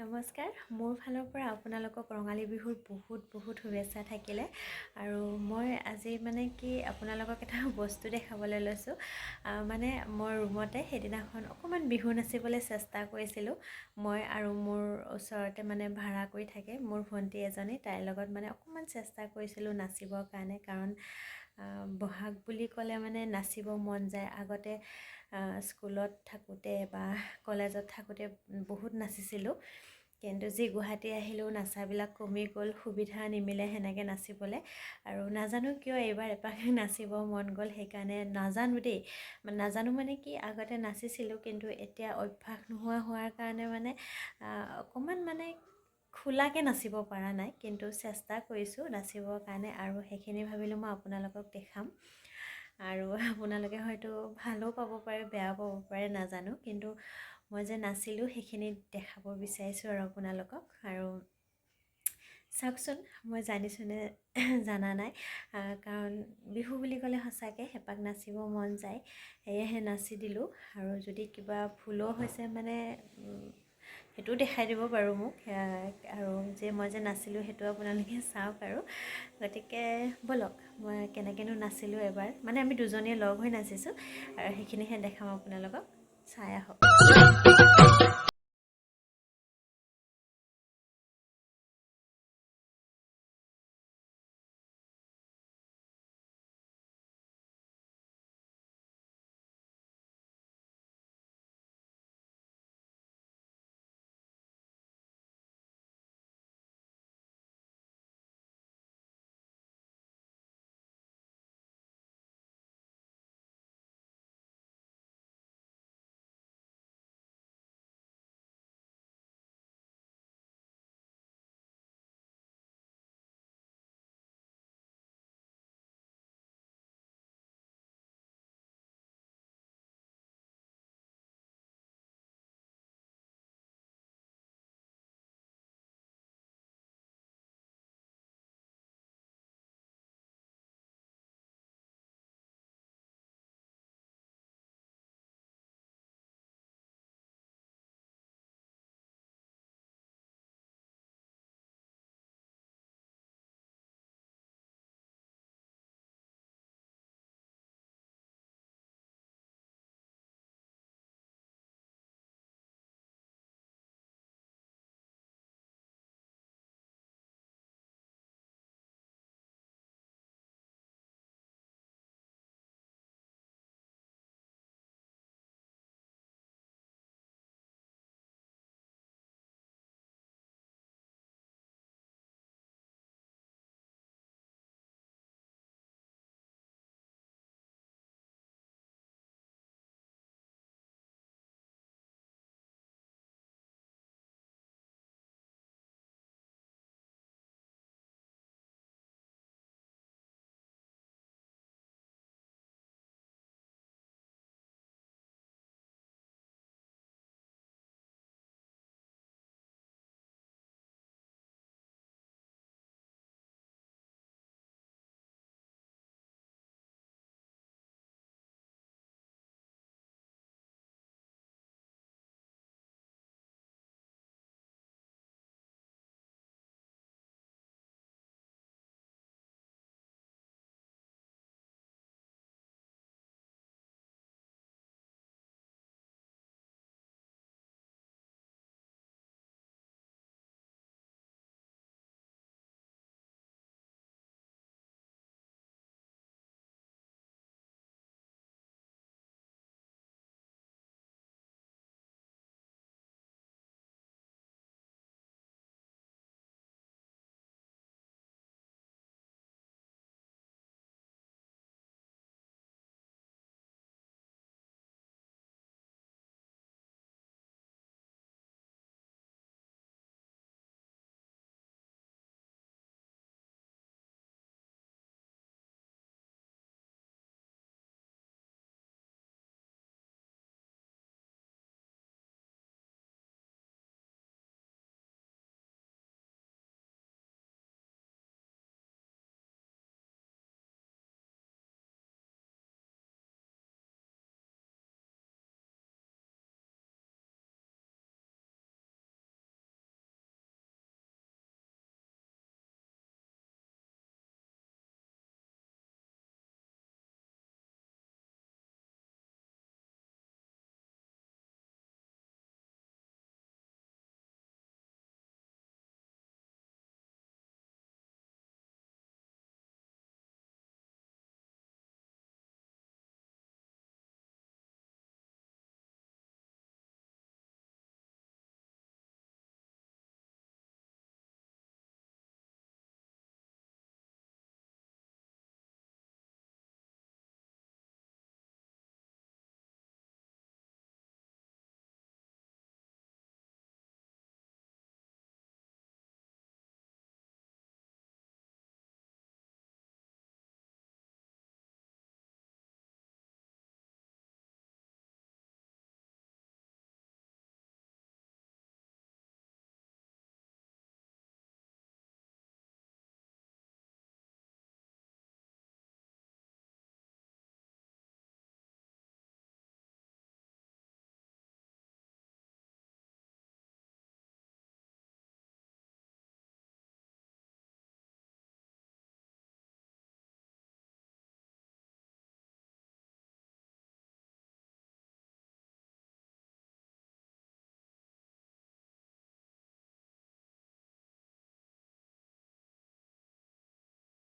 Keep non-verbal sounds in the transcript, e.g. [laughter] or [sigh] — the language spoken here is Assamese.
নমস্কাৰ মোৰ ফালৰ পৰা আপোনালোকক ৰঙালী বিহুৰ বহুত বহুত শুভেচ্ছা থাকিলে আৰু মই আজি মানে কি আপোনালোকক এটা [laughs] বস্তু দেখাবলৈ লৈছোঁ। মানে মই ৰুমতে সেইদিনাখন অকণমান বিহু নাচিবলৈ চেষ্টা কৰিছিলোঁ। মই আৰু মোৰ ওচৰতে মানে ভাড়া কৰি থাকে মোৰ ভণ্টি এজনী তাইৰ লগত মানে অকণমান চেষ্টা কৰিছিলোঁ নাচিবৰ কাৰণে কাৰণ বহাগ বুলি ক'লে মানে নাচিব মন যায়। আগতে স্কুলত থাকোঁতে বা কলেজত থাকোঁতে বহুত নাচিছিলোঁ। কিন্তু যি গুৱাহাটী আহিলোঁ নাচাবিলাক কমি গ'ল সুবিধা নিমিলে সেনেকৈ নাচিবলৈ। আৰু নাজানো কিয় এইবাৰ এপাক [laughs] নাচিব মন গ'ল সেইকাৰণে নাজানো দেই। নাজানো মানে কি আগতে নাচিছিলোঁ কিন্তু এতিয়া অভ্যাস নোহোৱা হোৱাৰ কাৰণে মানে অকণমান মানে খোলাকৈ নাচিব পৰা নাই কিন্তু চেষ্টা কৰিছোঁ নাচিবৰ কাৰণে আৰু সেইখিনি ভাবিলোঁ মই আপোনালোকক দেখাম। আৰু আপোনালোকে হয়তো ভালো পাব পাৰে বেয়াও পাব পাৰে নাজানো। কিন্তু মই যে নাছিলোঁ সেইখিনি দেখাব বিচাৰিছোঁ আৰু আপোনালোকক। আৰু চাওকচোন মই জানিছোঁ নে [clears throat] জানা নাই। কাৰণ বিহু বুলি ক'লে সঁচাকৈ হেঁপাহ নাচিব মন যায় সেয়েহে নাচি দিলোঁ। আৰু যদি কিবা ভুলো হৈছে মানে সেইটোও দেখাই দিব বাৰু মোক আৰু যে মই যে নাছিলোঁ সেইটো আপোনালোকে [laughs] চাওক আৰু। গতিকে ব'লক মই কেনেকৈনো নাচিলোঁ এবাৰ মানে আমি দুজনীয়ে লগ হৈ নাচিছোঁ আৰু সেইখিনিহে দেখাম আপোনালোকক চাই আহক।